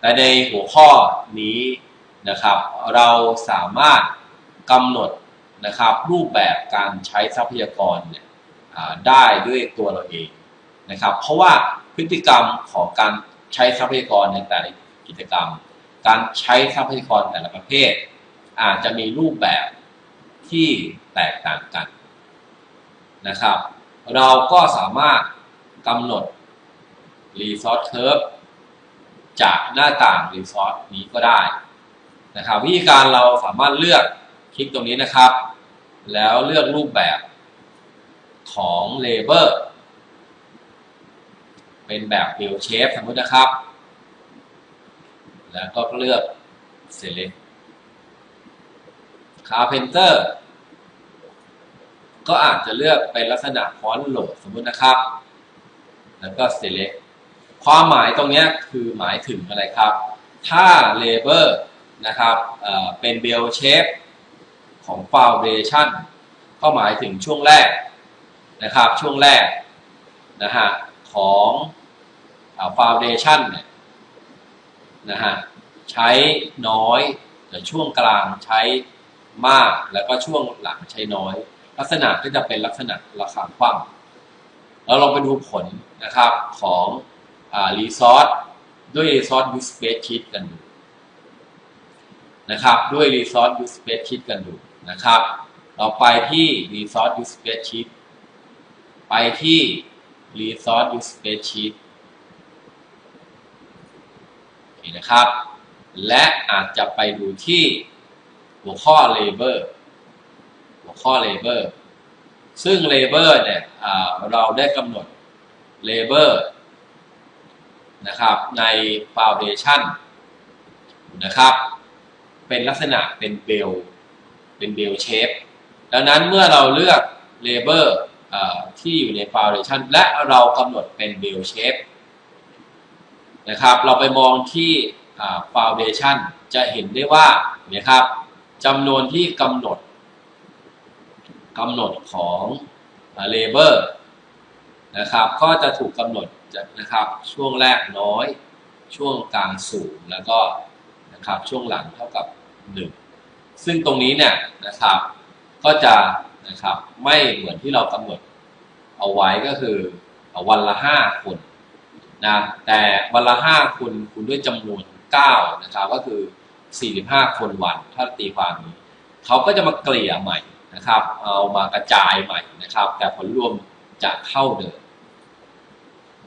แต่ในหัวข้อนี้นะครับ เราสามารถกำหนดนะครับ รูปแบบการใช้ทรัพยากรเนี่ยได้ด้วยตัวเราเองนะครับ เพราะว่าพฤติกรรมของการใช้ทรัพยากรในแต่ละกิจกรรม การใช้ทรัพยากรแต่ละประเภท อาจจะมีรูปแบบที่แตกต่างกันนะครับ เราก็สามารถกำหนด Resource Curve จากหน้าต่าง Resource นี้ก็ได้นะครับวิธีการเราสามารถเลือกคลิกตรงนี้นะครับ แล้วเลือกรูปแบบของ Label เป็นแบบ Bell Shape สมมตินะครับ แล้วก็เลือก Select Carpenter ก็อาจจะเลือกเป็นลักษณะฟอนต์โหลดสมมตินะครับ แล้วก็ select ความหมายตรงนี้คือหมายถึงอะไรครับ ถ้า label นะครับเป็น bell shape ของ foundation ก็หมายถึงช่วงแรกนะครับช่วงแรกนะฮะของ foundation เนี่ยนะฮะใช้น้อยแต่ช่วงกลางใช้มากแล้วก็ช่วงหลังใช้น้อย ลักษณะก็จะเป็นลักษณะราคาคว่ำแล้วเราไปดูผลนะครับของ รีซอสด้วยรีซอสยูสเปซชิดกันดูนะครับ ด้วยรีซอสยูสเปซชิดกันดูนะครับ เราไปที่รีซอสยูสเปซชิดไปที่รีซอสยูสเปซชิดนะครับ และอาจจะไปดูที่หัวข้อ label หัวข้อ label ซึ่ง label เนี่ยเราได้กำหนด label นะครับใน foundation นะครับ เป็นลักษณะเป็นเบลเป็นเบลเชฟดังนั้นเมื่อเราเลือก label ที่อยู่ใน foundation และเรากำหนดเป็นเบลเชฟนะครับ เราไปมองที่ foundation จะเห็นได้ว่านะครับจำนวนที่กำหนดกำหนดของเลเบอร์ นะครับ ก็จะถูกกำหนดนะครับ ช่วงแรกน้อย ช่วงกลางสูงแล้วก็นะครับช่วงหลังเท่ากับ 1 ซึ่งตรงนี้เนี่ยนะครับ ก็จะนะครับไม่เหมือนที่เรากำหนดเอาไว้ก็คือวันละ 5 คนนะแต่วันละ 5 คนคูณด้วยจำนวน 9 นะครับ ก็คือ 45 คนวันถ้าตีความนี้เขาก็จะมาเกลี่ยใหม่นะครับ เอามากระจายใหม่นะครับ แต่ผลรวม จะเท่าเดิม